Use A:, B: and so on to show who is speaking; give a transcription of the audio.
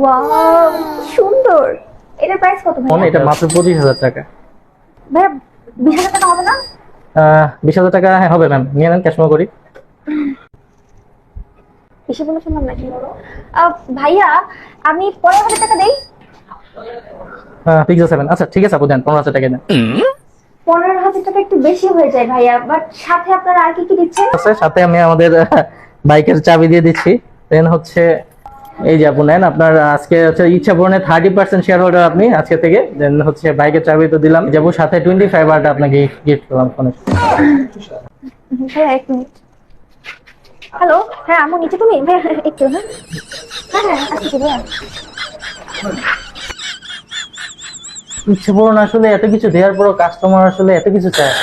A: Wow সুন্দর। এটার price কত ভাই
B: এটা মাত্র পঁচিশ হাজার টাকা।
A: হবে না?
B: হ্যাঁ হবে ম্যাম। নিয়ে নেন করি।
A: বেশি বলে শুনলাম নাকি? ভাইয়া আমি পনেরো হাজার টাকা দেই।
B: পিক্সেল সেভেন আচ্ছা ঠিক আছে আপু দেন পনেরো হাজার টাকা দেন।
A: পনেরো হাজার টাকা একটু বেশি হয়ে যায় ভাইয়া বাট সাথে আপনারা আর কি কি দিচ্ছেন?
B: আছে সাথে আমি আমাদের বাইকের চাবি দিয়ে দিচ্ছি। দেন হচ্ছে এই যে আপু নেন আপনার আজকে হচ্ছে ইচ্ছা পূরণে থার্টি পার্সেন্ট শেয়ার হোল্ডার আপনি আজকে থেকে। দেন হচ্ছে বাইকের চাবি তো দিলাম। যাব সাথে টোয়েন্টি ফাইভ আরটা আপনাকে গিফট করলাম ফোনে
A: ভাইয়া এক মিনিট। হ্যালো হ্যাঁ আমার নিচে তুমি? ভাইয়া একটু হ্যাঁ। হ্যাঁ হ্যাঁ আসছি ভাইয়া।
B: ইচ্ছে পূরণ আসলে এত কিছু দেওয়ার পরও কাস্টমার আসলে এত কিছু চায়।